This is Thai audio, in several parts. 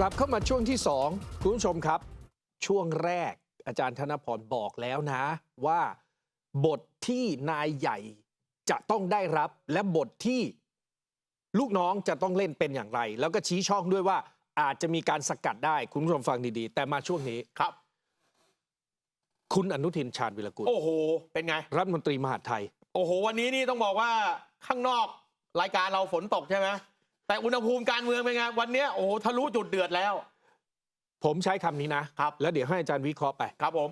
กลับเข้ามาช่วงที่สองคุณผู้ชมครับ ช่วงแรกอาจารย์ธนพรบอกแล้วนะ ว่าบทที่นายใหญ่จะต้องได้รับและบทที่ลูกน้องจะต้องเล่นเป็นอย่างไร แล้วก็ชี้ช่องด้วยว่าอาจจะมีการสกัดได้ คุณผู้ชมฟังดีๆ แต่มาช่วงนี้ครับ คุณอนุทินชาญวิรกุลโอ้โห เป็นไง รัฐมนตรีมหาดไทย โอ้โห วันนี้นี่ต้องบอกว่าข้างนอกรายการเราฝนตกใช่ไหม แต่อุณหภูมิการเมืองเป็นไงวันเนี้ยโอ้โหทะลุจุดเดือดแล้ว ผมใช้คำนี้นะครับ แล้วเดี๋ยวให้อาจารย์วิเคราะห์ไป ครับผม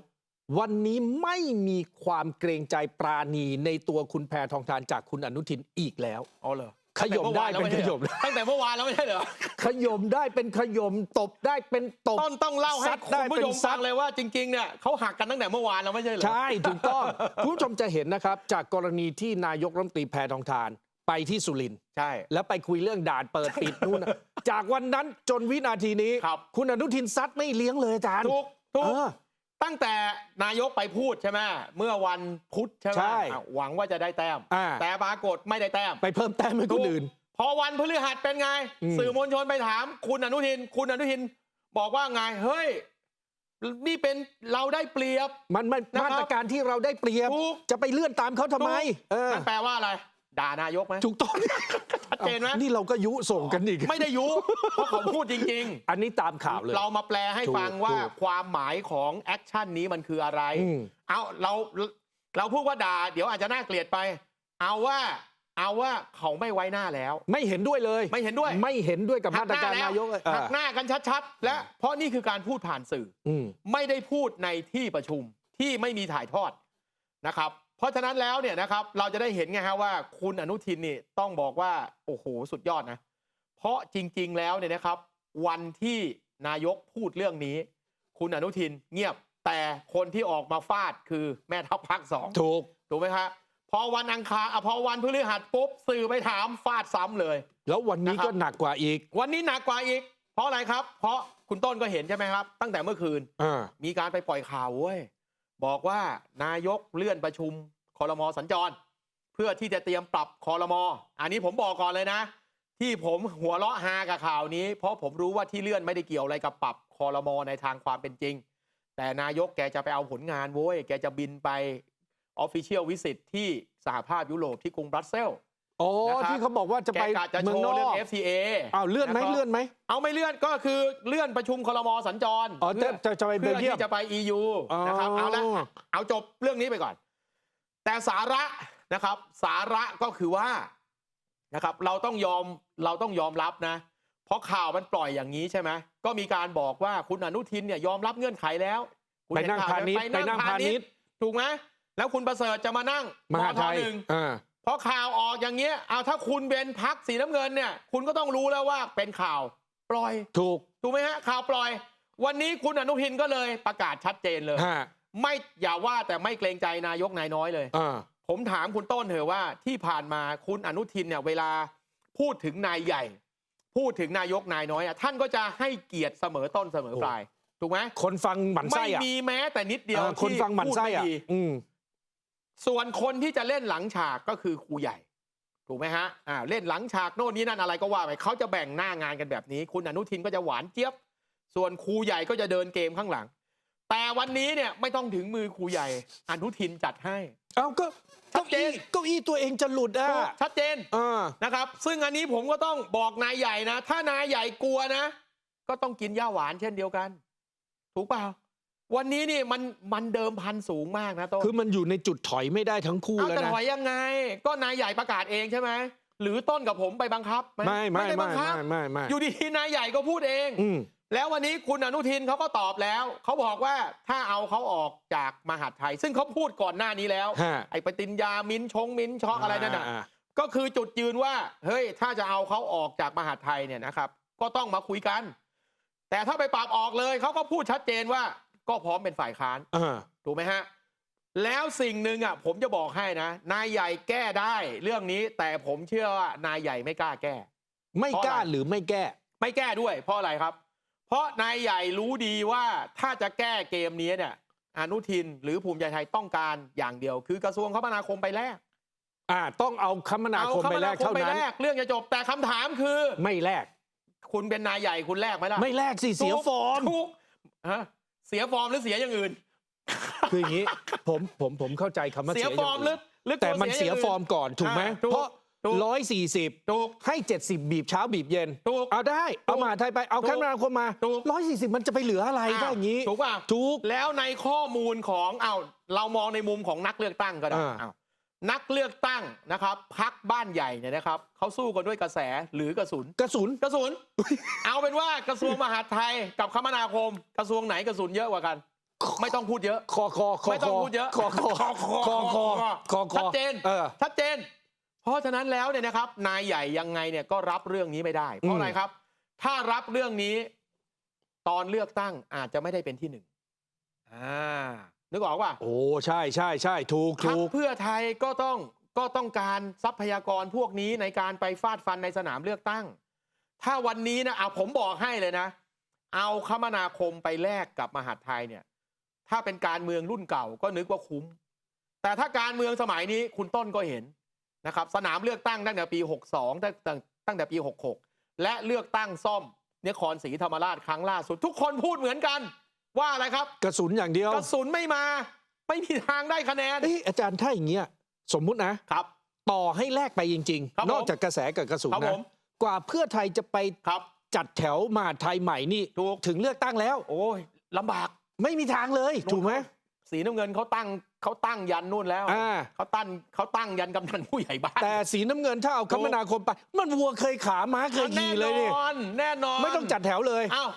วันนี้ไม่มีความเกรงใจปราณีในตัวคุณแพทองทานจากคุณอนุทินอีกแล้ว อ๋อเหรอขยมได้เป็นขยม ตั้งแต่เมื่อวานแล้วไม่ใช่เหรอ ขยมได้เป็นขยมตบได้เป็นตบ ต้นต้องเล่าให้ซัดคุได้ณผู้ชมเป็นซัฟัดงเลยว่าจริงๆเนี่ยเขาหักกันตั้งแต่เมื่อวานแล้วไม่ใช่เหรอ ใช่ ถูกต้อง คุณผู้ชมจะเห็นนะครับ จากกรณีที่นายกรัฐมนตรีแพทองทาน ไปที่สุรินทร์ใช่ แล้วไปคุยเรื่องด่านเปิดปิดนู่นน่ะจากวันนั้นจนวินาทีนี้ ครับ คุณอนุทินซัดไม่เลี้ยงเลยอาจารย์ถูกถูก เออ ตั้งแต่นายกไปพูดใช่ไหมเมื่อวันพุธใช่ไหมใช่อะหวังว่าจะได้แต้ม อ่า แต่ปรากฏไม่ได้แต้มไปเพิ่มแต้มให้คนอื่น พอวันพฤหัสเป็นไง อืม สื่อมวลชนไปถาม คุณอนุทิน คุณอนุทินบอกว่าไงเฮ้ย นี่เป็นเราได้เปรียบ มันมันนะครับ มาตรการที่เราได้เปรียบ ถูกจะไปเลื่อนตามเขาทำไม เออ นั่นแปลว่าอะไร ด่านายกไหมถูกต้องชัดเจนไหมนี่เราก็ยุส่งกันอีก ไม่ได้ยุเพราะเขาพูดจริงอันนี้ตามข่าวเลยๆเรามาแปลให้ถูกฟังว่าถูกความหมายของแอคชั่นนี้มันคืออะไรอืมเอาเราเราพูดว่าด่า เดี๋ยวอาจจะน่าเกลียดไป เอาว่าเอาว่าเขาไม่ไว้หน้าแล้ว ไม่เห็นด้วยเลย ไม่เห็นด้วย ไม่เห็นด้วยกับมาตรการหัหนายกเลยแล้วหักหน้ากันชัดๆ และเพราะนี่คือการพูดผ่านสื่ออืมไม่ได้พูดในที่ประชุมที่ไม่มีถ่ายทอดนะครับ เพราะฉะนั้นแล้วเนี่ยนะครับเราจะได้เห็นไงฮะว่าคุณอนุทินนี่ต้องบอกว่าโอ้โหสุดยอดนะ เพราะจริงๆแล้วเนี่ยนะครับ วันที่นายกพูดเรื่องนี้ คุณอนุทินเงียบแต่คนที่ออกมาฟาดคือแม่ทัพภาคสองถูกถูกไหมครับพอวันอังคารอะพอวันพฤหัสปุ๊บสื่อไปถามฟาดซ้ำเลย แล้ววันนี้นะครับก็หนักกว่าอีก วันนี้หนักกว่าอีก เพราะอะไรครับ เพราะคุณต้นก็เห็นใช่ไหมครับ ตั้งแต่เมื่อคืนอ่ามีการไปปล่อยข่าวเว้ย บอกว่านายกเลื่อนประชุมคอรมอสัญจร เพื่อที่จะเตรียมปรับคอรมออันนี้ผมบอกก่อนเลยนะ ที่ผมหัวเราะฮากับข่าวนี้ เพราะผมรู้ว่าที่เลื่อนไม่ได้เกี่ยวอะไรกับปรับคอรมอในทางความเป็นจริง แต่นายกแกจะไปเอาผลงานโว้ยแกจะบินไปออฟฟิเชียลวิสิตที่สหภาพยุโรปที่กรุงบรัสเซลส์ อ๋อนะครับ ที่เขาบอกว่าจะแกไปกะจะเมืโชองนว์เรื่อองก FTA อ้าวเลื่อนไหมะครับเลื่อนไหมเอาไม่เลื่อนก็คือเลื่อนประชุมครมสัญจรอ๋อจะจะจะไปเบเพื่ลอเยียม ที่จะไป EU อ๋อนะครับเอาละ เอาจบเรื่องนี้ไปก่อน แต่สาระนะครับ สาระก็คือว่านะครับ เราต้องยอมเราต้องยอมรับนะ เพราะข่าวมันปล่อยอย่างนี้ใช่ไหมก็มีการบอกว่าคุณอนุทินเนี่ยยอมรับเงื่อนไขแล้วคุณไปเห็นั่งข่วพาณิชย์ไปไปนั่งพาณิชย์ ถูกไหมแล้วคุณประเสริฐจะมานั่งมหาไทยทหนึ่ง อ่า พอข่าวออกอย่างเงี้ยเอาถ้าคุณเป็นพักสีน้ำเงินเนี่ย คุณก็ต้องรู้แล้วว่าเป็นข่าวปล่อยถูกถูกไหมฮะข่าวปล่อย วันนี้คุณอนุทินก็เลยประกาศชัดเจนเลยฮะไม่อย่าว่าแต่ไม่เกรงใจนายกนายน้อยเลยอ่าผมถามคุณต้นเถอะว่าที่ผ่านมาคุณอนุทินเนี่ยเวลาพูดถึงนายใหญ่ พูดถึงนายกนายน้อยอะท่านก็จะให้เกียรติเสมอต้นเสมอปลายถูกไหมคนฟังหมันไส้ไม่อะมีแม้แต่นิดเดียวอ่าคนที่ฟังหมันไส้พูดอะดีอืม ส่วนคนที่จะเล่นหลังฉากก็คือครูใหญ่ ถูกไหมฮะอ่าเล่นหลังฉากโน่นนี่นั่นอะไรก็ว่าไปเขาจะแบ่งหน้างานกันแบบนี้ คุณอนุทินก็จะหวานเจี๊ยบ ส่วนครูใหญ่ก็จะเดินเกมข้างหลัง แต่วันนี้เนี่ยไม่ต้องถึงมือครูใหญ่ อนุทินจัดให้ เอาก็ชัเก้าดเจอี้นเก้าอี้ตัวเองจะหลุดอะชัดเจนอ่านะครับ ซึ่งอันนี้ผมก็ต้องบอกนายใหญ่นะ ถ้านายใหญ่กลัวนะ ก็ต้องกินย่าหวานเช่นเดียวกัน ถูกเปล่า วันนี้นี่มันมันเดิมพันสูงมากนะโต้นคือมันอยู่ในจุดถอยไม่ได้ทั้งคู่เอาแล้วแต่นะ ถอยยังไง ก็นายใหญ่ประกาศเองใช่ไหมหรือต้นกับผมไปบังคับหไม่ไม่ด้ไม่บังคัไม่บไม่ไม่อยู่ดีๆนายใหญ่ก็พูดเอง อืมแล้ววันนี้คุณอนุทินเขาก็ตอบแล้ว เขาบอกว่าถ้าเอาเขาออกจากมหาดไทย ซึ่งเขาพูดก่อนหน้านี้แล้ว ฮะไอ้ปฏิญญามินชงมินช็อกอะไรนั่นน่ะา ก็คือจุดยืนว่า เฮ้ย ถ้าจะเอาเขาออกจากมหาดไทยเนี่ยนะครับ ก็ต้องมาคุยกัน แต่ถ้าไปปราบออกเลยเขาก็พูดชัดเจนว่า ก็พร้อมเป็นฝ่ายค้านอ่าถูกไหมฮะ แล้วสิ่งหนึ่งอะ ผมจะบอกให้นะ นายใหญ่แก้ได้เรื่องนี้ แต่ผมเชื่อว่านายใหญ่ไม่กล้าแก้ ไม่กล้าเพราะอะไรหรือไม่แก้ ไม่แก้ด้วย เพราะอะไรครับ เพราะนายใหญ่รู้ดีว่าถ้าจะแก้เกมนี้เนี่ยอนุทินหรือภูมิใจไทยต้องการอย่างเดียว คือกระทรวงคมนาคมไปแลกอ่า ต้องเอาคมนาเอาคมคไปมแลนากคมเท่าไปนั้นแลกเรื่องจะจบแต่คำถามคือ ไม่แลกคุณเป็นนายใหญ่คุณแลกไหมล่ะ ไม่แลกสิเสียฟอร์มถูกฮะ เสียฟอร์มหรือเสียอย่างอื่น คืออย่างนี้ผมผมผมเข้าใจคำว่าเสียเสียฟอร์มหรือหรือแต่มันเสียางฟอื่อร์มก่อนถูกไหมอ่าถูก เพราะถูกร้อยสี่สิบถูกให้70บีบเช้าบีบเย็นถูกเอาได้ เอามาไทยไปเอาถูกคมนาคมมาถูก ร้อยสี่สิบมันจะไปเหลืออะไรก็อย่างนี้ ถูกป่ะถูกแล้วในข้อมูลของเอาเรามองในมุมของนักเลือกตั้งก็ได้อ่าเอา นักเลือกตั้งนะครับพักบ้านใหญ่เนี่ยนะครับเขาสู้กันด้วยกระแสหรือกระสุนกระสุนกระสุน เอาเป็นว่ากระทรวงมหาดไทยกับคมนาคม กระทรวงไหนกระสุนเยอะกว่ากัน ไม่ต้องพูดเยอะคอคอคอไม่ต้องพูดเยอะคอคอคอคอคอคอคอชัดเจนเออชัดเจน เพราะฉะนั้นแล้วเนี่ยนะครับ นายใหญ่ยังไงเนี่ยก็รับเรื่องนี้ไม่ได้ เพอืราะมอะไรครับ ถ้ารับเรื่องนี้ ตอนเลือกตั้งอาจจะไม่ได้เป็นที่หนึ่งอ่า นึกออกป่ะโอ้ใช่ใช่ใช่ถูกพรรถูคกเพื่อไทยก็ต้องก็ต้องการทรัพยากรพวกนี้ในการไปฟาดฟันในสนามเลือกตั้ง ถ้าวันนี้นะเอาผมบอกให้เลยนะ เอาคมนาคมไปแลกกับมหาดไทยเนี่ย ถ้าเป็นการเมืองรุ่นเก่าก็นึกว่าคุ้ม แต่ถ้าการเมืองสมัยนี้คุณต้นก็เห็นนะครับสนามเลือกตั้งตั้งแต่ปี 62 ตั้งตั้งตั้งแต่ปี 66 และเลือกตั้งซ่อมนครศรีธรรมราชครั้งล่าสุด ทุกคนพูดเหมือนกัน ว่าอะไรครับ กระสุนอย่างเดียว กระสุนไม่มา ไม่มีทางได้คะแนนเอ้ยอาจารย์ถ้าอย่างเงี้ยสมมุตินะครับ ต่อให้แลกไปจริง ครับผม ๆ นอกจากกระแสกับกระสุนครับนะผมกว่าเพื่อไทยจะไปครับ จัดแถวมหาดไทยใหม่นี่ถูก ถึงเลือกตั้งแล้ว โอ้ยลำบาก ไม่มีทางเลย ถูกไหมสีน้ำเงินเขาตั้งเขาตั้งยันนู่นแล้วอ่า เขาตั้งเขาตั้งยันกำนันผู้ใหญ่บ้านแต่สีน้ำเงินถ้าเอาคมนาคมไป มันวัวเคยขาม้าเคยยีเลยแน่นี่นอนแน่นอนไม่ต้องจัดแถวเลย อ้าว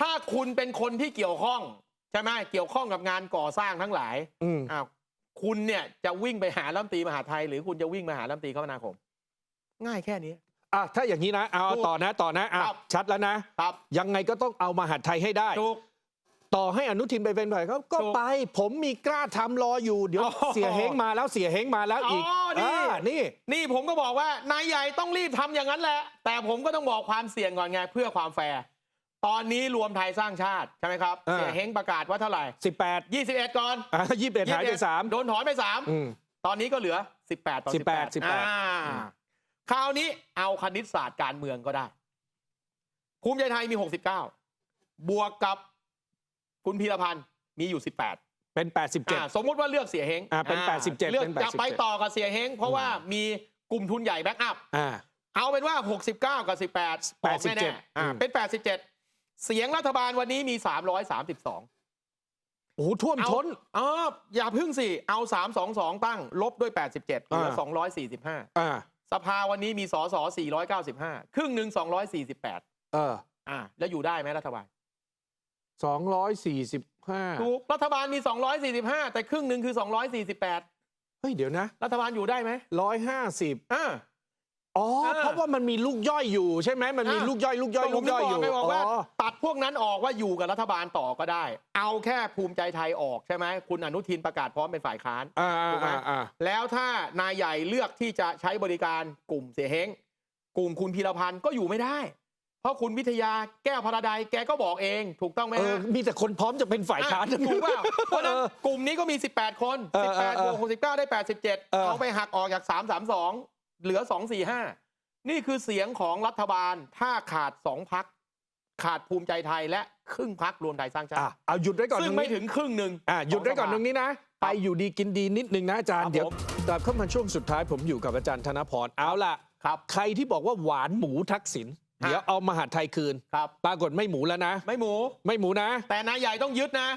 ถ้าคุณเป็นคนที่เกี่ยวข้องใช่ไหมเกี่ยวข้องกับงานก่อสร้างทั้งหลายอืมอ้าวคุณเนี่ยจะวิ่งไปหารัฐมนตรีมหาดไทย หรือคุณจะวิ่งมาหารัฐมนตรีคมนาคม ง่ายแค่นี้ อะถ้าอย่างนี้นะเอาถูกต่อนะต่อนะอะครับ ชัดแล้วนะ ครับยังไงก็ต้องเอามหาดไทยให้ได้ ถูก ต่อให้อนุทินไปเป็นฝ่ายเขาก็ถูกไป ผมมีกล้าทำรออยู่เดี๋ยว อ๋อเสียเฮงมาแล้วเสียเฮงมาแล้วอีกอ๋อนี่านี่ นี่ผมก็บอกว่านายใหญ่ต้องรีบทำอย่างนั้นแหละ แต่ผมก็ต้องบอกความเสี่ยงก่อนไงเพื่อความแฟร์ ตอนนี้รวมไทยสร้างชาติ ใช่ไหมครับอ่าเสียเฮงประกาศว่าเท่าไหร่ 18 21 ก่อนอะยี่สิบเอ็ดหายไปสามโดนถอนไปสามอืมตอนนี้ก็เหลือ 18ต่อ18 18อ่าอืมคราวนี้เอาคณิตศาสตร์การเมืองก็ได้ ภูมิใจไทยมี 69 บวกกับคุณพีรพันธ์มีอยู่ 18 เป็นอ่า87 สมมุติว่าเลือกเสียเฮงอ่าเป็นอ่า87 เลือกเป็นจะไป87ต่อกับเสียเฮงเพราะว่ามีกลุ่มทุนใหญ่แบ็กอัพอ่าเอาเป็นว่า 69 กับ 18ออกแน่ๆอ่าอืมเป็น 87 เสียงรัฐบาลวันนี้มี 332 โอ้โหท่วมเอาท้นเอออย่าพึ่งสิ เอา 322 ตั้ง ลบด้วย 87เหลืออ่า245อ่าสภาวันนี้มีสส495 ครึ่งหนึ่ง248 เออ อ่า แล้วอยู่ได้ไหมรัฐบาลสองร้อยสี่สิบห้าถูก รัฐบาลมี 245 แต่ครึ่งหนึ่งคือ 248 เฮ้ย เดี๋ยวนะ รัฐบาลอยู่ได้ไหมร้อยห้าสิบ อ่าอ๋อเออเพราะว่ามันมีลูกย่อยอยู่ใช่ไหมมันมีอะลูกย่อยลูกย่อยก็ผลูมกถึย่งอยบออกยู่ไงบอกว่าอ๋อตัดพวกนั้นออกว่าอยู่กับรัฐบาลต่อก็ได้ เอาแค่ภูมิใจไทยออกใช่ไหมคุณอนุทินประกาศพร้อมเป็นฝ่ายค้านอ่าถูกไหมอ่าอ่าแล้วถ้านายใหญ่เลือกที่จะใช้บริการกลุ่มเสียเฮงกลุ่มคุณพีรพันธ์ก็อยู่ไม่ได้ เพราะคุณวิทยาแก้วพระใดแกก็บอกเองถูกต้องไหมเออฮะมีแต่คนพร้อมจะเป็นฝ่ายค้านอะถูกเปล่าเพราะฉะนั้นเออกลุ่มนี้ก็มี 18 คนเออเออ18บวก69 ได้ 87เออเอาไปหักออกจาก 332 เหลือ245นี่คือเสียงของรัฐบาลถ้าขาด2พักขาดภูมิใจไทยและครึ่งพักรวมไทยสร้างชาอะติเอาหยุดไว้ก่อนซึ่ตงรงไม่นี้ถึงครึ่งหนึ่งอะหยุดไว้ก่อนขตสรภางนี้นะ ไปอยู่ดีกินดีนิดนึงนะอาจารครัย์บเดี๋ยวผมกลับเข้ามาช่วงสุดท้ายผมอยู่กับอาจารย์ธนพรเอาล่ะครับ ใครที่บอกว่าหวานหมูทักษิณฮะเดี๋ยวเอามหาดไทยคืนครับปรากฏไม่หมูแล้วนะ ไม่หมู ไม่หมูนะ แต่นายใหญ่ต้องยึดนะ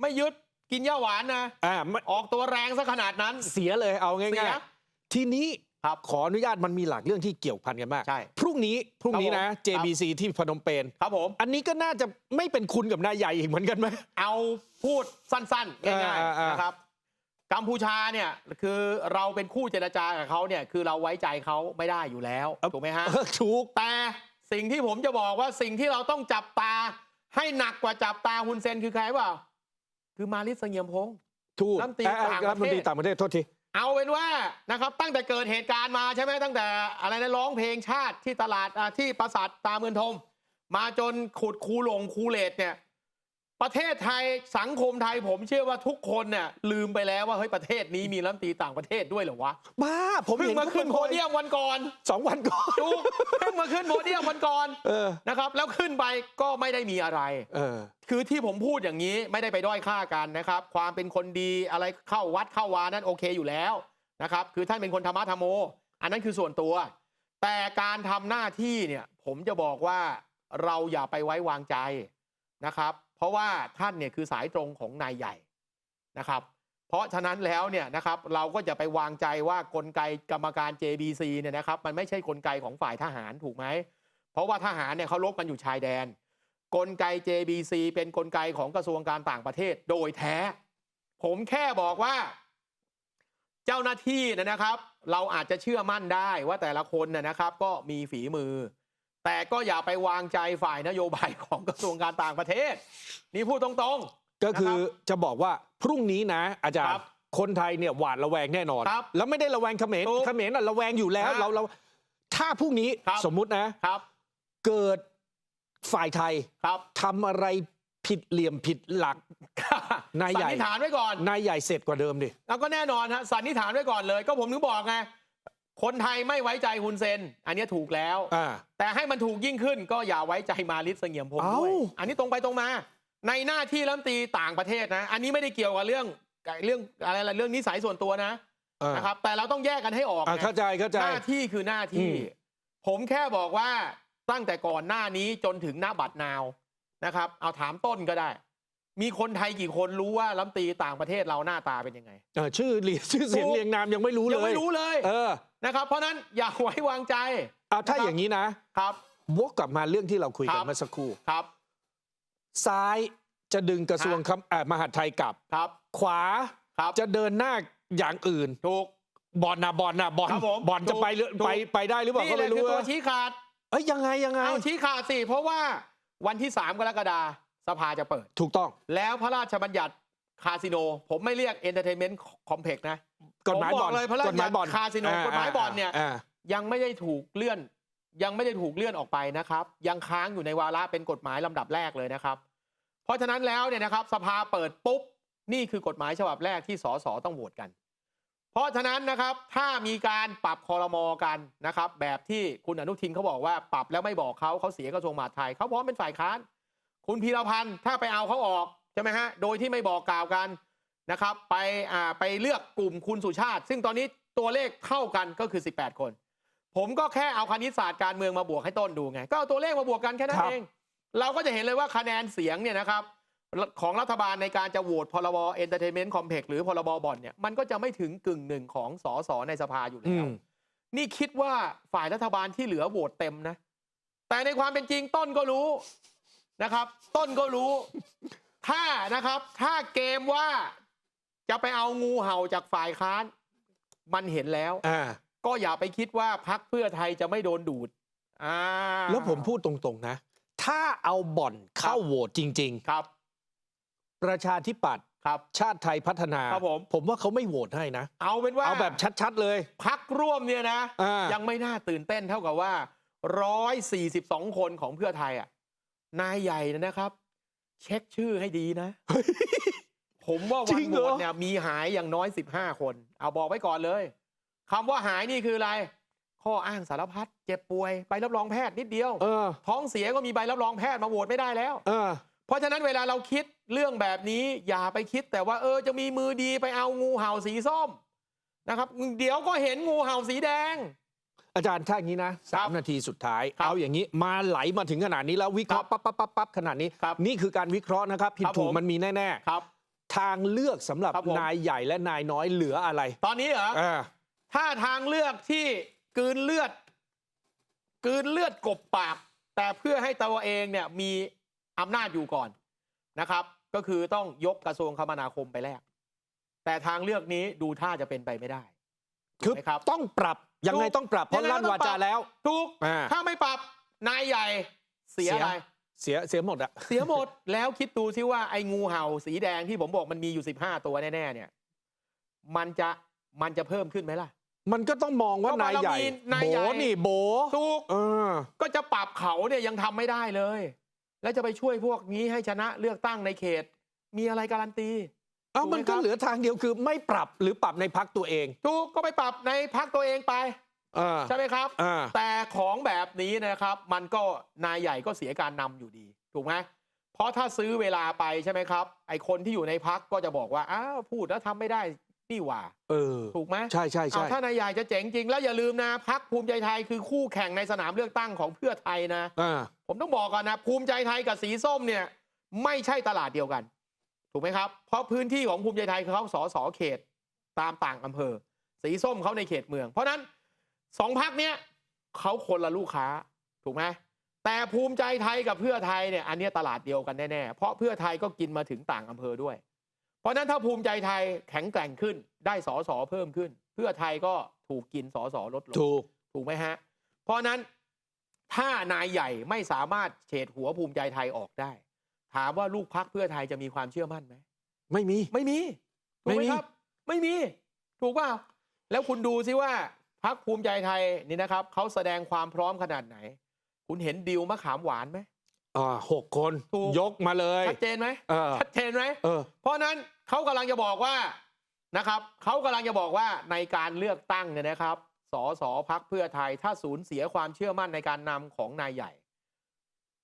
ไม่ยึดกินย่าหวานนะอ่าไม่ออกตัวแรงซะขนาดนั้น เสียเลยเอาเสีง่ายยๆทีนี้ ครับขออนุญาตมันมีหลักเรื่องที่เกี่ยวพันกันมาก ใช่พรุ่งนี้พรุ่งนี้นะครับผม JBC ที่พนมเปญครับผม อันนี้ก็น่าจะไม่เป็นคุณกับนายใหญ่อีกเหมือนกันไหมเอาพูดสั้นๆง่ายอ่าอ่าๆนะครับกัมพูชาเนี่ยคือเราเป็นคู่เจรจากับเขาเนี่ยคือเราไว้ใจเขาไม่ได้อยู่แล้วถูกไหมฮะเออถูกแต่สิ่งที่ผมจะบอกว่าสิ่งที่เราต้องจับตา ให้หนักกว่าจับตาฮุนเซนคือใครเปล่าคือมาลิสเงียมพงษ์ถูกรัฐมนตรีเอ่อต่างประเทศรัฐมนตรีต่างประเทศโทษที เอาเป็นว่านะครับตั้งแต่เกิดเหตุการณ์มาใช่ไหมตั้งแต่อะไรนะร้องเพลงชาติที่ตลาดที่ปราสาทตาเมืองทม มาจนขุดคูหลงคูเลตเนี่ย ประเทศไทยสังคมไทยผมเชื่อว่าทุกคนเนี่ยลืมไปแล้วว่าเฮ้ยประเทศนี้มีรัฐมนตรีต่างประเทศด้วยเหรอวะบ้า ผมเพิ่งเห็นมาขึ้นโพขาเดียมวันก่อนสองวันก่อนดูเพิ่งมาขึ้นโพเดียมวันก่อนเออนะครับ แล้วขึ้นไปก็ไม่ได้มีอะไร เออ คือที่ผมพูดอย่างนี้ไม่ได้ไปด้อยค่ากันนะครับ ความเป็นคนดีอะไรเข้าวัดเข้าวานั้นโอเคอยู่แล้วนะครับ คือท่านเป็นคนธรรมะธรรมโม อันนั้นคือส่วนตัว แต่การทำหน้าที่เนี่ย ผมจะบอกว่าเราอย่าไปไว้วางใจนะครับ เพราะว่าท่านเนี่ยคือสายตรงของนายใหญ่นะครับ เพราะฉะนั้นแล้วเนี่ยนะครับเราก็จะไปวางใจว่ากลไกกรรมการ JBC เนี่ยนะครับ มันไม่ใช่กลไกของฝ่ายทหารถูกไหมเพราะว่าทหารเนี่ยเขาลบกันอยู่ชายแดน กลไก JBC เป็นกลไกของกระทรวงการต่างประเทศโดยแท้ ผมแค่บอกว่าเจ้าหน้าที่นยนะครับ เราอาจจะเชื่อมั่นได้ว่าแต่ละคนน่ยนะครับ ก็มีฝีมือ แต่ก็อย่าไปวางใจฝ่ายนโยบายของกระทรวงการต่างประเทศ นี่พูดตรงก็คือนะครับจะบอกว่าพรุ่งนี้นะ อาจารครัย์บคนไทยเนี่ยหวาดระแวงแน่นอนครับแล้วไม่ได้ระแวงเขมรถูกเขมรน่ะระแวงอยู่แล้วครับเราเราถ้าพรุ่งนี้ครับสมมุตินะๆครับเกิดฝ่ายไทยครับทำอะไรผิดเหลี่ยมผิดหลักนายใหญ่สันนิษฐานไว้ก่อนนายใหญ่เสร็จกว่าเดิมดิแล้วก็แน่นอนฮะสันนิษฐานไว้ก่อนเลย ก็ผมถึงบอกไง คนไทยไม่ไว้ใจฮุนเซน อันนี้ถูกแล้ว อ่า แต่ให้มันถูกยิ่งขึ้นก็อย่าไว้ใจมาลิสเสงี่ยมพงษ์ด้วยเอ้าอันนี้ตรงไปตรงมา ในหน้าที่รัฐมนตรีต่างประเทศนะ อันนี้ไม่ได้เกี่ยวกับเรื่องเรื่องอะไรๆเรื่องนิสัยส่วนตัวนะอ่านะครับ แต่เราต้องแยกกันให้ออกอ่าไงเข้าใจเข้าใจหน้าที่คือหน้าที่อืมผมแค่บอกว่าตั้งแต่ก่อนหน้านี้จนถึงหน้าบัตรนาวนะครับ เอาถามต้นก็ได้ มีคนไทยกี่คนรู้ว่ารัฐมนตรีต่างประเทศเราหน้าตาเป็นยังไง เออชื่อเรียชื่อเสียงถูกเรียงนามยังไม่รู้เลยยังไม่รู้เลยเออนะครับ เพราะฉะนั้นอย่าไว้วางใจเอาถ้านะครับอย่างนี้นะครับวกกลับมาเรื่องที่เราคุยกันครับเมื่อสักครู่ครับ ซ้ายจะดึงกระทรวงคำเอ่อมหาดไทยกลับครับ ขวาครับจะเดินหน้าอย่างอื่นถูกบอลนะบอลนะบอลครับผมบอลจะถูกไปหรือถูกไปไปได้หรือเปล่านี่ก็แหละไม่คืรู้อตัวนะชี้ขาดเอ้ยยังไงยังไงเอาชี้ขาดสิเพราะว่าวันที่3กรกฎา สภาจะเปิด ถูกต้อง แล้วพระราชบัญญัติคาสิโน ผมไม่เรียก Entertainment Complex นะกฎหมายผมบบออลกเลยพระราชกฎหมายบอลคาสิโนกฎหมายบอลเนี่ยายังไม่ได้ถูกเลื่อน ยังไม่ได้ถูกเลื่อนออกไปนะครับ ยังค้างอยู่ในวาระเป็นกฎหมายลำดับแรกเลยนะครับ เพราะฉะนั้นแล้วเนี่ยนะครับ สภาเปิดปุ๊บนี่คือกฎหมายฉบับแรกที่สสต้องโหวตกัน เพราะฉะนั้นนะครับถ้ามีการปรับคอรมอกันนะครับ แบบที่คุณอนุทินเขาบอกว่าปรับแล้วไม่บอกเขาเขาเสียกระทรวงมหาดไทยเขาพร้อมเป็นฝ่ายค้าน คุณพีรพันธ์ถ้าไปเอาเขาออกใช่ไหมฮะโดยที่ไม่บอกกล่าวกันนะครับ ไปอ่าไปเลือกกลุ่มคุณสุชาติ ซึ่งตอนนี้ตัวเลขเท่ากันก็คือ 18 คน ผมก็แค่เอาคณิตศาสตร์การเมืองมาบวกให้ต้นดูไง ก็เอาตัวเลขมาบวกกันแค่นั้นครับเอง เราก็จะเห็นเลยว่าคะแนนเสียงเนี่ยนะครับของรัฐบาลในการจะโหวตพรบ Entertainment Complex หรือพรบบอลเนี่ยมันก็จะไม่ถึงกึ่งหนึ่งของสสในสภาอยู่อืแล้วมนี่คิดว่าฝ่ายรัฐบาลที่เหลือโหวตเต็มนะ แต่ในความเป็นจริงต้นก็รู้ นะครับ ต้นก็รู้ ถ้านะครับ ถ้าเกมว่าจะไปเอางูเห่าจากฝ่ายค้าน มันเห็นแล้ว อ่า ก็อย่าไปคิดว่าพักเพื่อไทยจะไม่โดนดูดอ่าแล้วผมพูดตรงๆนะ ถ้าเอาบ่อนเข้าโหวตจริง ครับๆ ประชาธิปัตย์ครับ ชาติไทยพัฒนา ครับผม ผมว่าเขาไม่โหวตให้นะ เอาเป็นว่าเอาแบบชัดๆเลยพักร่วมเนี่ยนะ อ่ายังไม่น่าตื่นเต้นเท่ากับว่า 142 คนของเพื่อไทยอะ นายใหญ่นะครับ เช็คชื่อให้ดีนะ ผมว่าจวัรินงโหเหรวอตเนี่ยมีหายอย่างน้อย15คน เอาบอกไว้ก่อนเลยคำว่าหายนี่คืออะไร ข้ออ้างสารพัดเจ็บป่วยใบรับรองแพทย์นิดเดียวเออท้องเสียก็มีใบรับรองแพทย์มาโหวตไม่ได้แล้ว เออ เพราะฉะนั้นเวลาเราคิดเรื่องแบบนี้ อย่าไปคิดแต่ว่า เออจะมีมือดีไปเอางูเห่าสีส้มนะครับ เดี๋ยวก็เห็นงูเห่าสีแดง อาจารย์ถ้าอย่างนี้นะสาครัมบนาทีสุดท้ายครับเอาอย่างนี้มาไหลมาถึงขนาดนี้แล้ววิเคราะห์ครับปั๊บปั๊บปั๊บปั๊บขนาดนี้ครับนี่คือการวิเคราะห์นะครับผิดครับถูกผมมันมีแน่ครับๆทางเลือกสำหรับครับผมนายใหญ่และนายน้อยเหลืออะไร ตอนนี้เหรออ่าถ้าทางเลือกที่กลืนเลือดกลืนเลือดกบปาก แต่เพื่อให้ตัวเองเนี่ยมีอำนาจอยู่ก่อนนะครับ ก็คือต้องยกกระทรวงคมนาคมไปแลกแต่ทางเลือกนี้ดูท่าจะเป็นไปไม่ได้คือถูกไหมครับต้องปรับ ยังไงถูกต้องปรับเพราะยังไงลั่นก็ต้องวาจาปรับแล้วถูกอ่าถ้าไม่ปรับนายใหญ่เสียเสียอะไรเสียเสียหมดอะเสียหมดแล้วคิดดูซิว่าไอ้งูเห่าสีแดงที่ผมบอกมันมีอยู่15ตัวแน่ๆเนี่ย มันจะมันจะเพิ่มขึ้นไหมล่ะ มันก็ต้องมองว่าเพราะนายใหญ่เรามีนายโบใหญ่นี่โบถูกเออก็จะปรับเขาเนี่ยยังทำไม่ได้เลย แล้วจะไปช่วยพวกนี้ให้ชนะเลือกตั้งในเขต มีอะไรการันตีเอ้าถูกไหมมันก็ครับเหลือทางเดียวคือไม่ปรับหรือปรับในพักตัวเองถูกก็ไปปรับในพักตัวเองไปอ่าใช่ไหมครับอ่าแต่ของแบบนี้นะครับ มันก็นายใหญ่ก็เสียการนำอยู่ดี ถูกไหมเพราะถ้าซื้อเวลาไปใช่ไหมครับ ไอคนที่อยู่ในพักก็จะบอกว่าอ้าวพูดแล้วทำไม่ได้นี่หว่า เออ ถูกไหมใช่ใช่เอาใช่ถ้านายใหญ่จะเจ๋งจริง แล้วอย่าลืมนะพักภูมิใจไทยคือคู่แข่งในสนามเลือกตั้งของเพื่อไทยนะอ่าผมต้องบอกก่อนนะ ภูมิใจไทยกับสีส้มเนี่ย ไม่ใช่ตลาดเดียวกัน ถูกไหมครับ เพราะพื้นที่ของภูมิใจไทยเขาสอสอเขตตามต่างอำเภอ สีส้มเขาในเขตเมือง เพราะฉะนั้นสองพักเนี้ยเขาคนละลูกค้าถูกไหมแต่ภูมิใจไทยกับเพื่อไทยเนี่ยอันเนี้ยตลาดเดียวกันแน่ๆเพราะเพื่อไทยก็กินมาถึงต่างอำเภอด้วย เพราะฉะนั้นถ้าภูมิใจไทยแข็งแกร่งขึ้นได้สอสอเพิ่มขึ้น เพื่อไทยก็ถูกกินสอสอลดลงถูกถูกไหมฮะเพราะฉะนั้นถ้านายใหญ่ไม่สามารถเฉดหัวภูมิใจไทยออกได้ ถามว่าลูกพักเพื่อไทยจะมีความเชื่อมั่นไหมไม่มี ไม่มีถูกไหไม่มมีครับ ไม่มี ถูกเปล่าแล้วคุณดูซิว่าพักภูมิใจไทยนี่นะครับเขาแสดงความพร้อมขนาดไหน คุณเห็นดิวมะขามหวานไหมอ่าหกคนถูกยกมาเลยชัดเจนไหมเออชัดเจนไหมเออเพราะฉะนั้นเขากำลังจะบอกว่านะครับเขากำลังจะบอกว่าในการเลือกตั้งเนี่ยนะครับสสพักเพื่อไทยถ้าสูญเสียความเชื่อมั่นในการนำของนายใหญ่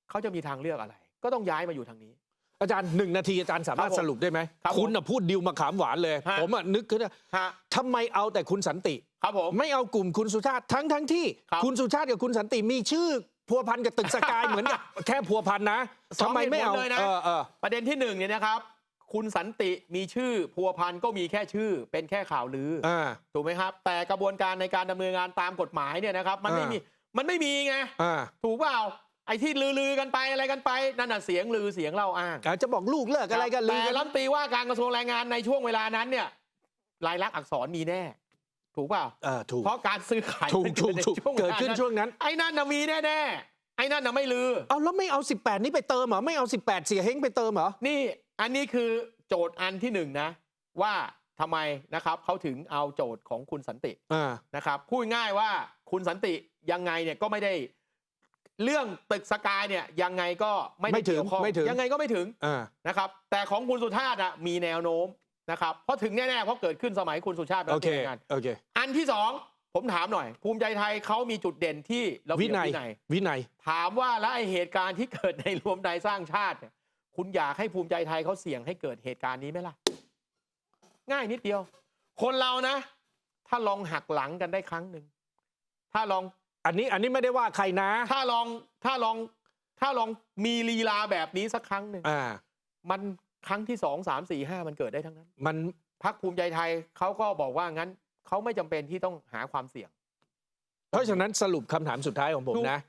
เขาจะมีทางเลือกอะไร ก็ต้องย้ายมาอยู่ทางนี้ อาจารย์หนึ่งนาทีอาจารย์สามารถครับผมสรุปได้ไหมครับผมคุณน่ะพูดดิวมาขามหวานเลย ฮะ ผมอะนึกขึ้นว่าฮะทำไมเอาแต่คุณสันติ ครับผม ไม่เอากลุ่มคุณสุชาติทั้งทั้งที่ ครับคุณสุชาติกับคุณสันติมีชื่อพัวพันกับตึกสกาย เหมือนกับแค่พัวพันนะสองทำไมไม่เอาเหตุผลเลยนะ เออเออประเด็นที่หนึ่งเนี่ยนะครับ คุณสันติมีชื่อพัวพันก็มีแค่ชื่อ เป็นแค่ข่าวลือออ่า ถูกไหมครับ แต่กระบวนการในการดำเนินงานตามกฎหมายเนี่ยนะครับ มันไม่อ่ามี มีมันไม่มีไง อ่า ถูกเปล่า ไอ้ที่ลือๆกันไปอะไรกันไปนั่นน่ะเสียงลือเสียงเล่าอ้างอาจจะบอกลูกเลิกอะไรกันลืแต่อกันรัฐมนตรีว่าการกระทรวงแรงงานในช่วงเวลานั้นเนี่ยลายลักษณ์อักษรมีแน่ ถูกเปล่าเออถูกเพราะการซื้อขายถูกมันถูกในถูกช่วงวเกิดลาขึ้นนั้นช่วงนั้น ไอ้นั่นน่ะมีแน่ๆไอ้นั่นน่ะไม่ลือเอาแล้วไม่เอา 18 นี่ไปเติมเหรอไม่เอา 18 เสียเฮงไปเติมเหรอนี่ อันนี้คือโจทย์อันที่หนึ่งนะ ว่าทำไมนะครับเขาถึงเอาโจทย์ของคุณสันติอ่านะครับพูดง่ายว่าคุณสันติยังไงเนี่ยก็ไม่ได้ เรื่องตึกสกายเนี่ยยังไงก็ไม่ได้ไม่ถึงเกี่ยวข้องไม่ถึงยังไงก็ไม่ถึงอ่านะครับ แต่ของคุณสุชาติอะมีแนวโน้มนะครับเพราะถึงแน่ๆเพราะเกิดขึ้นสมัยคุณสุชาติโอเครัฐมนตรีแรงงานโอเคอันที่สองผมถามหน่อย ภูมิใจไทยเขามีจุดเด่นที่เราวินัยวินัยวินัย ถามว่าแล้วไอเหตุการณ์ที่เกิดในรวมไทยสร้างชาติเนี่ยคุณอยากให้ภูมิใจไทยเขาเสี่ยงให้เกิดเหตุการณ์นี้ไหมล่ะ ง่ายนิดเดียว คนเรานะ ถ้าลองหักหลังกันได้ครั้งหนึ่งถ้าลอง อันนี้อันนี้ไม่ได้ว่าใครนะ ถ้าลองถ้าลองถ้าลองมีลีลาแบบนี้สักครั้งหนึ่งอ่า มันครั้งที่สองสามสี่ห้ามันเกิดได้ทั้งนั้น มันพักภูมิใจไทยเขาก็บอกว่างั้นเขาไม่จำเป็นที่ต้องหาความเสี่ยง เพราะฉะนั้นสรุปคำถามสุดท้ายของผมถูกนะ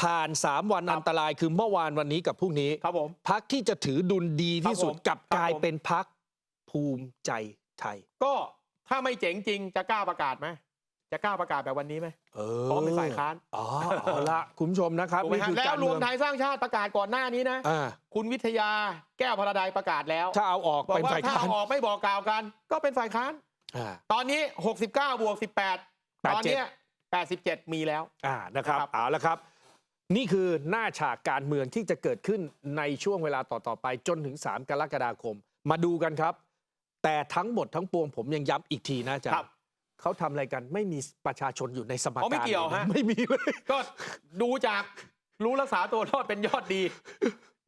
ผ่าน 3 วันครับ อันตรายคือเมื่อวานวันนี้กับพรุ่งนี้ ครับผม พักที่จะถือดุลดีที่สุดครับผม กลับกลายครับผมเป็นพักภูมิใจไทย ก็ถ้าไม่เจ๋งจริงจะกล้าประกาศไหม จะกล้าประกาศแบบวันนี้ไหมเอพร้อมเป็นฝ่ายค้านอ๋อเอาละคุณผู้ชมนะครับถูกไหมนี่ฮะคือแล้วการรเมืวอมงไทยสร้างชาติประกาศก่อนหน้านี้นะ อ่าคุณวิทยาแก้วพระใดประกาศแล้วถ้าเอาออกบอกเป็นว่าฝ่ายถ้าค้านเอาออกไม่บอกกล่าวกัน ก็เป็นฝ่ายค้าน อ่า ตอนนี้ 69บวก18 ตอนเนี้ย87 มีแล้ว อ่านะครับนะครับ เอาละครับ นี่คือหน้าฉากการเมืองที่จะเกิดขึ้นในช่วงเวลาต่อ ๆ ไปจนถึง 3 กรกฎาคม มาดูกันครับ แต่ทั้งหมดทั้งปวงผมยังย้ำอีกทีนะอาจารครับ ย์ เขาทำอะไรกันไม่มีประชาชนอยู่ในสมอ๋อไม่การเกี่ยวลนะฮะ ไม่มีเลย ก็ดูจากรู้รักษาตัวรอดเป็นยอดดี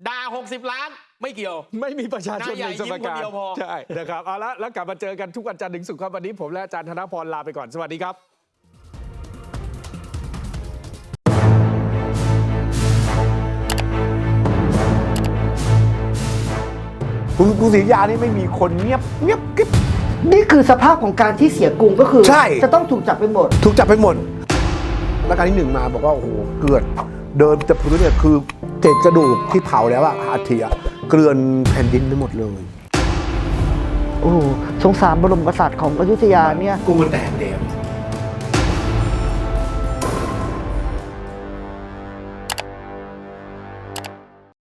ด่า60 ล้านไม่เกี่ยว ไม่มีประชาชนนายใหญ่ในสมยิ้มคนการเดียวพอ ใช่นะครับเอาละแล้วกลับมาเจอกันทุกวันจันทร์ถึงศุกร์ครับวันนี้ผมและอาจารย์ธนพรลาไปก่อนสวัสดีครับคุณกรุงศรีอยุธยานี่ไม่มีคนเงียบเงียบกิ๊บ นี่คือสภาพของการที่เสียกรุงก็คือ ใช่ จะต้องถูกจับไปหมด ถูกจับไปหมดรัชกาลที่หนึ่งมาบอกว่า โอ้โห เกลือนเดินจะพื้นเนี่ยคือเศษกระดูกที่เผาแล้วอะอัฐิอะเกลือนแผ่นดินไปหมดเลย โอ้โหสงสารบรมกษัตริย์ของอยุธยาเนี่ยกรุงมันแตกเดม